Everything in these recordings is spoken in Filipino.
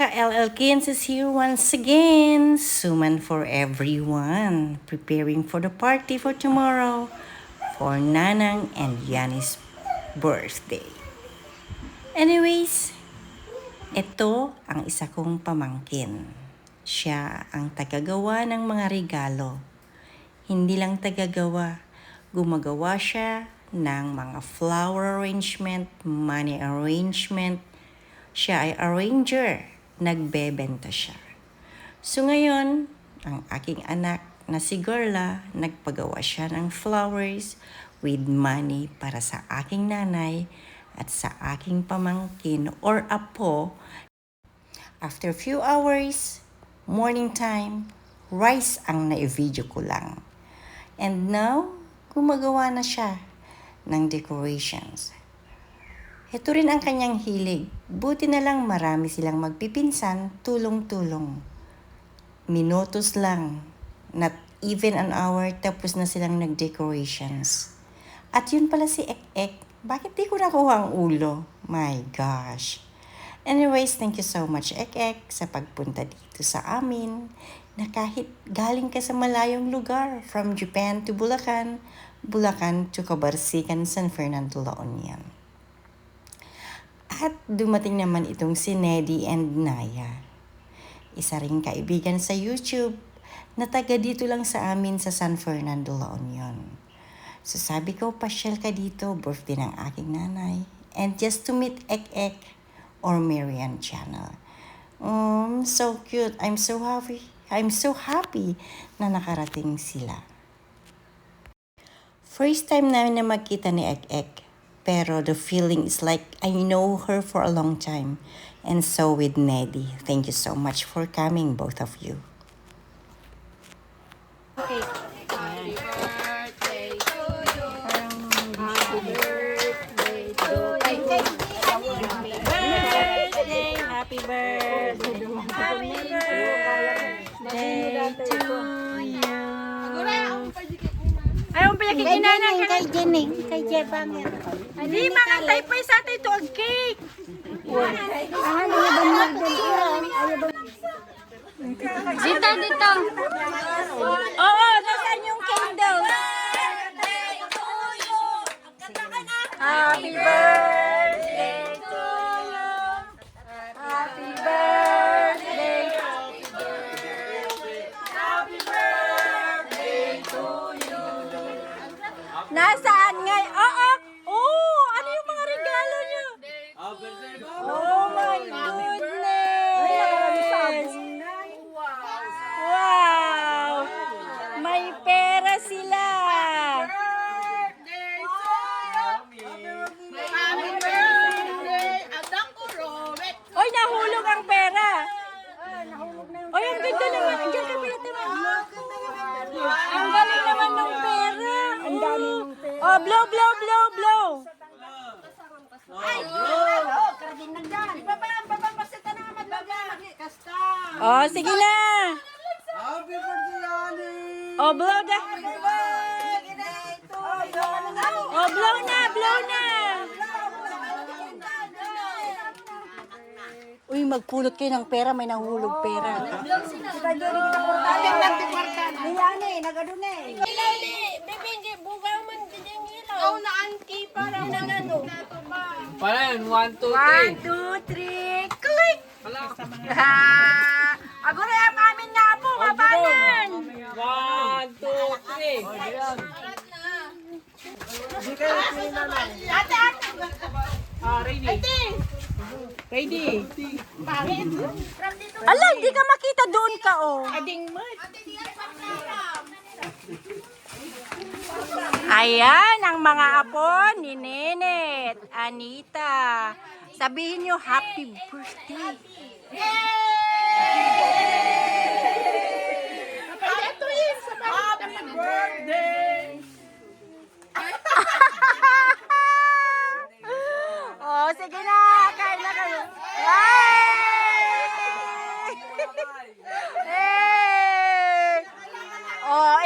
Ka-LL Kins is here once again. Suman for everyone. Preparing for the party for tomorrow for Nanang and Yanni's birthday. Anyways, ito ang isa kong pamangkin. Siya ang tagagawa ng mga regalo. Hindi lang tagagawa, gumagawa siya ng mga flower arrangement, money arrangement. Siya ay arranger, nagbebenta siya. So ngayon, ang aking anak na si Gorla, nagpagawa siya ng flowers with money para sa aking nanay at sa aking pamangkin or apo After few hours, morning time, rice ang na-video ko lang. And now, gumagawa na siya ng decorations. Ito rin ang kanyang hilig. Buti na lang marami silang magpipinsan, tulong-tulong. Minutos lang, not even an hour, tapos na silang nag-decorations. At yun pala si Ek-Ek. Bakit di ko nakuha ang ulo? My gosh. Anyways, thank you so much, Ek-Ek, sa pagpunta dito sa amin. Na kahit galing ka sa malayong lugar, from Japan to Bulacan, Bulacan to Cabarsican, San Fernando, La Union. At dumating naman itong si Neddy and Naya. Isa ring kaibigan sa YouTube na taga dito lang sa amin sa San Fernando, La Union. So sabi ko, pasyal ka dito, birthday ng aking nanay. And just to meet Ek-Ek or Marian Channel. Um, so cute. I'm so happy. I'm so happy na nakarating sila. First time namin na magkita ni Ek-Ek. Pero the feeling is like I know her for a long time. And so with Neddy. Thank you so much for coming, both of you. birthday, happy birthday, happy birthday to you. Ayaw pa yakin inanang Jenny, kay Jenny, kay Jebang. Di mga type sa atin ito ang cake. Ah, nangabanyag din siya. Dito, dito. Oo, nasaan yung candle? Happy birthday to you. Happy birthday. Happy birthday to you. Nasaan nga? Oo. Oh, ano yung mga regalo niyo? Oh my goodness! Wow! May pera sila! Oy, nahulog ang pera! Oy, ang ganda naman. Diyan ka pala naman. Ang galing naman ng pera. Ang dami Oh, blow, blow, blow, blow. Oh, sige na. Happy birthday, Ali! Oh, blow na. Oh, blow na, blow na. Uy, magpulot kayo ng pera, may nahulog pera. Niyani, nagadune. Pala yun, 1, 2, 3. One, two, three, click! Ha! Aguro yung amin na po, kabanan! 1, 2, 3. Ate, ate! Ah, ready? Ready? Ala, hindi ka makita doon ka, oh. Ayan, ang mga apo ni Nenet, Anita. Sabihin nyo, happy birthday. Happy birthday! oh, sige na, kain na kayo. Yay! hey! Oh,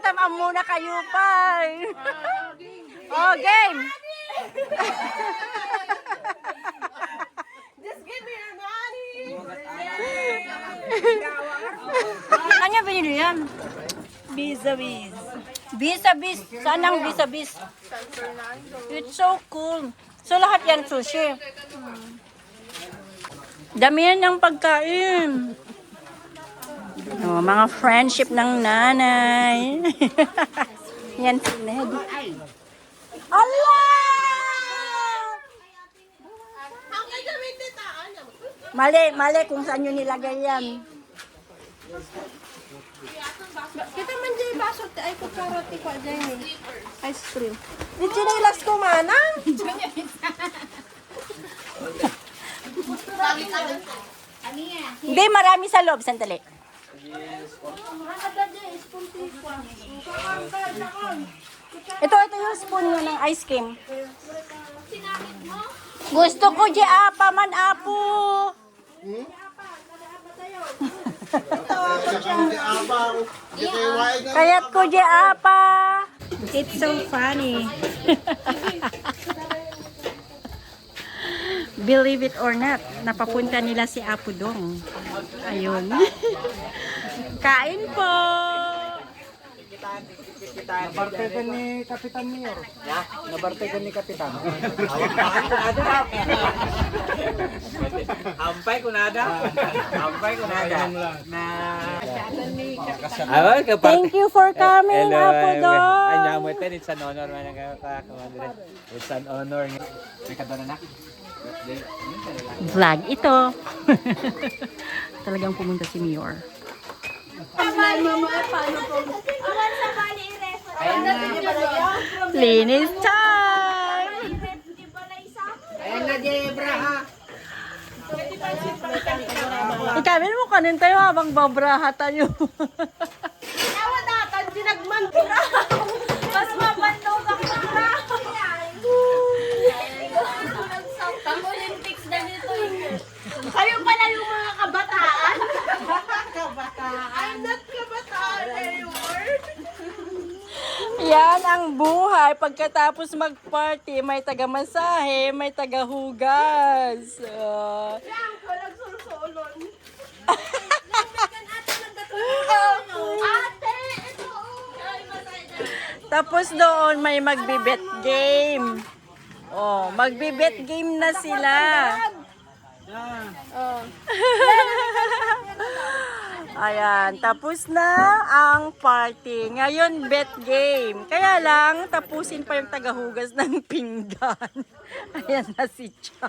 tamang muna kayo pa. oh, game! Just give me your money! Ano binili yan? Bis-a-bis. Bis-a-bis. Saan ang bis-a-bis? It's so cool. So lahat yan sushi. Damihan ng pagkain. Oh, mga friendship ng nanay. yan si Ned. Allah! Mali, mali kung saan nyo nilagay yan. Kita man dyan baso ay ko dyan eh. Ice cream. Di chinilas ko manang. Hindi, marami sa loob. Sandali. Ito, ito yung spoon nyo ng ice cream. Gusto ko di apa man apo. Kayat ko di apa. It's so funny. Believe it or not, napapunta nila si Apo Dong. Ayun. Kain po. Nabarte ka ni Kapitan Mayor. Ya? Nabarte ka ni Kapitan. Hampay ko nada. Hampay ko nada. Na... Awan. Thank you for coming, Apo Dong. Anya mo ito, it's an honor ang kakakamandre. It's an honor. May kadana na. Vlog ito. Talagang pumunta si Mayor. Linis time! Ikamin mo kanin tayo habang babraha tayo. Nawa datan dinagman ko na. Mas mabandog ang para. Pang Olympics na nito Kayo pala yung mga kabataan. kabataan. I'm not kabataan anymore. Yan ang buhay. Pagkatapos mag-party, may taga-masahe, may taga-hugas. Ah. Yan ko dyan. Tapos doon may magbibet game. Oh, magbibet game na sila. Oh. Ayan, tapos na ang party. Ngayon, bet game. Kaya lang, tapusin pa yung tagahugas ng pinggan. Ayan na si Cha.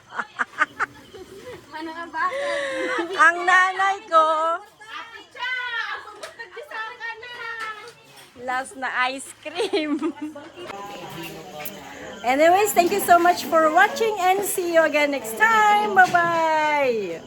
Ano nga ang nanay ko, last na ice cream. Anyways, thank you so much for watching and see you again next time. Bye-bye!